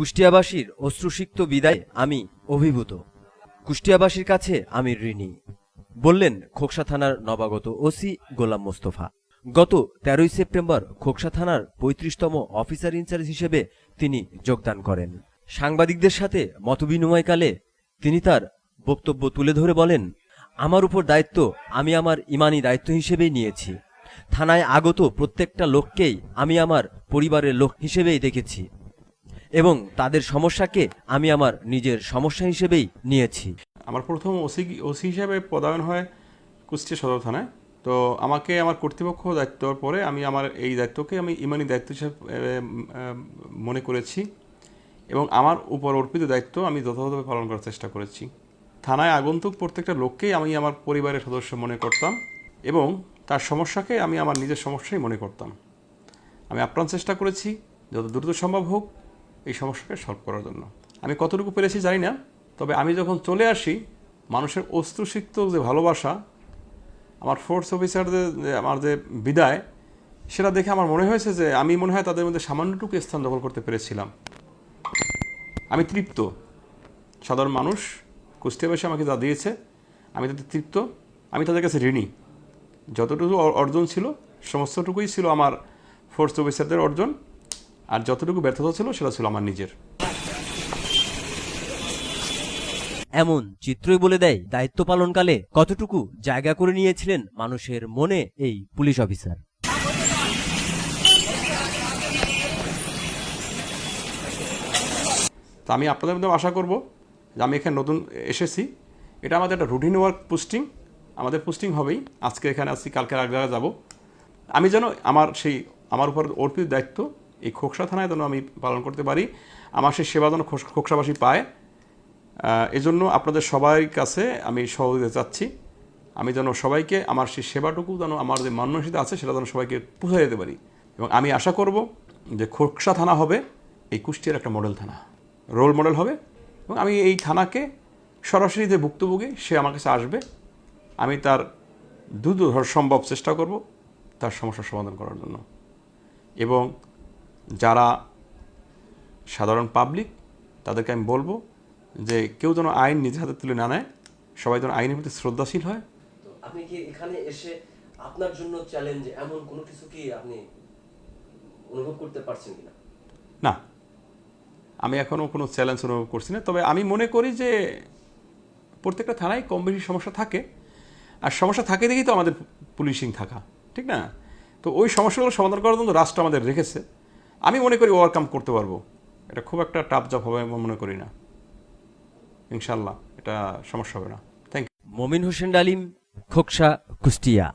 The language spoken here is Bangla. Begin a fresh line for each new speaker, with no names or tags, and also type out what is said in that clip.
কুষ্টিয়াবাসীর অশ্রুসিক্ত বিদায় আমি অভিভূত। কুষ্টিয়াবাসীর কাছে আমি ঋণী, বললেন খোকসা থানার নবাগত ওসি গোলাম মোস্তফা। গত তেরোই সেপ্টেম্বর খোকসা থানার পঁয়ত্রিশতম অফিসার ইনচার্জ হিসেবে তিনি যোগদান করেন। সাংবাদিকদের সাথে মতবিনিময়কালে তিনি তার বক্তব্য তুলে ধরে বলেন, আমার উপর দায়িত্ব আমি আমার ইমানি দায়িত্ব হিসেবেই নিয়েছি। থানায় আগত প্রত্যেকটা লোককেই আমি আমার পরিবারের লোক হিসেবেই দেখেছি। এবং তাদের সমস্যাকে আমি আমার নিজের সমস্যা হিসেবেই নিয়েছি।
আমার প্রথম ওসি ওসি হিসাবে পদায়ন হয় কুষ্টিয়া সদর থানায়। তো আমাকে আমার কর্তৃপক্ষ দায়িত্ব পরে আমি আমার এই দায়িত্বকে আমি ইমানি দায়িত্ব হিসেবে মনে করেছি এবং আমার উপর অর্পিত দায়িত্ব আমি যথাযথভাবে পালন করার চেষ্টা করেছি। থানায় আগন্তুক প্রত্যেকটা লোককেই আমি আমার পরিবারের সদস্য মনে করতাম এবং তার সমস্যাকে আমি আমার নিজের সমস্যাই মনে করতাম। আমি আপ্রাণ চেষ্টা করেছি, যত দ্রুত সম্ভব হোক এই সমস্যাকে সলভ করার জন্য। আমি কতটুকু পেরেছি জানি না, তবে আমি যখন চলে আসি, মানুষের অস্ত্রসিক্ত যে ভালোবাসা, আমার ফোর্স অফিসারদের আমার যে বিদায়, সেটা দেখে আমার মনে হয়েছে যে, আমি মনে হয় তাদের মধ্যে সামান্যটুকু স্থান দখল করতে পেরেছিলাম। আমি তৃপ্ত। সাধারণ মানুষ কুষ্টিয়াবাসী আমাকে যা দিয়েছে, আমি তাদের তৃপ্ত। আমি তাদের কাছে ঋণী। যতটুকু অর- অর্জন ছিল, সমস্তটুকুই ছিল আমার ফোর্স অফিসারদের অর্জন। আর যতটুকু ব্যর্থতা ছিল সেটা ছিল আমার নিজের।
এমন চিত্রই বলে দেয় দায়িত্ব পালনকালে কতটুকু জায়গা করে নিয়েছিলেন মানুষের মনে এই পুলিশ অফিসার।
তা আমি আপনাদের মধ্যে আশা করব যে আমি এখানে নতুন এসেছি। এটা আমাদের একটা রুটিন ওয়ার্ক পোস্টিং আমাদের পোস্টিং হবেই। আজকে এখানে আসছি কালকে এক যাব। আমি যেন আমার সেই আমার উপর অর্পিত দায়িত্ব এই খোকসা থানায় যেন আমি পালন করতে পারি। আমার সেই সেবা যেন খোকসাবাসী পায়। এজন্য আপনাদের সবাই কাছে আমি সহযোগিতা চাচ্ছি। আমি যেন সবাইকে আমার সেই সেবাটুকু যেন আমার যে মানসিকতা আছে, সেটা যেন সবাইকে পৌঁছে দিতে পারি। এবং আমি আশা করব যে খোকসা থানা হবে এই কুষ্টিয়ার একটা মডেল থানা। রোল মডেল হবে। এবং আমি এই থানাকে সরাসরি যে ভুক্তভোগী, সে আমার কাছে আসবে। আমি তার দ্রুত সম্ভব চেষ্টা করব তার সমস্যার সমাধান করার জন্য। এবং যারা সাধারণ পাবলিক তাদেরকে আমি বলব যে কেউ যেন আইন নিজের হাতে তুলে না নেয় সবাই যেন আইনের প্রতি শ্রদ্ধাশীল হয়।
আপনি কি এখানে এসে আপনার জন্য চ্যালেঞ্জ এমন কোনো কিছু কি আপনি অনুভব করতে পারছেন কিনা?
না আমি এখনও কোনো চ্যালেঞ্জ অনুভব করছি না। তবে আমি মনে করি যে প্রত্যেকটা থানায় কম বেশি সমস্যা থাকে। আর সমস্যা থাকে দেখেই তো আমাদের পুলিশিং থাকা ঠিক না? তো ওই সমস্যাগুলো সমাধান করার জন্য রাষ্ট্র আমাদের রেখেছে। আমি মনে করি ওভারকাম করতে পারব। এটা খুব একটা টাফ জব হবে আমি মনে করি না। ইনশাল্লাহ এটা সমস্যা হবে না। থ্যাংক ইউ
মমিন হোসেন ডালিম, খোকসা কুষ্টিয়া।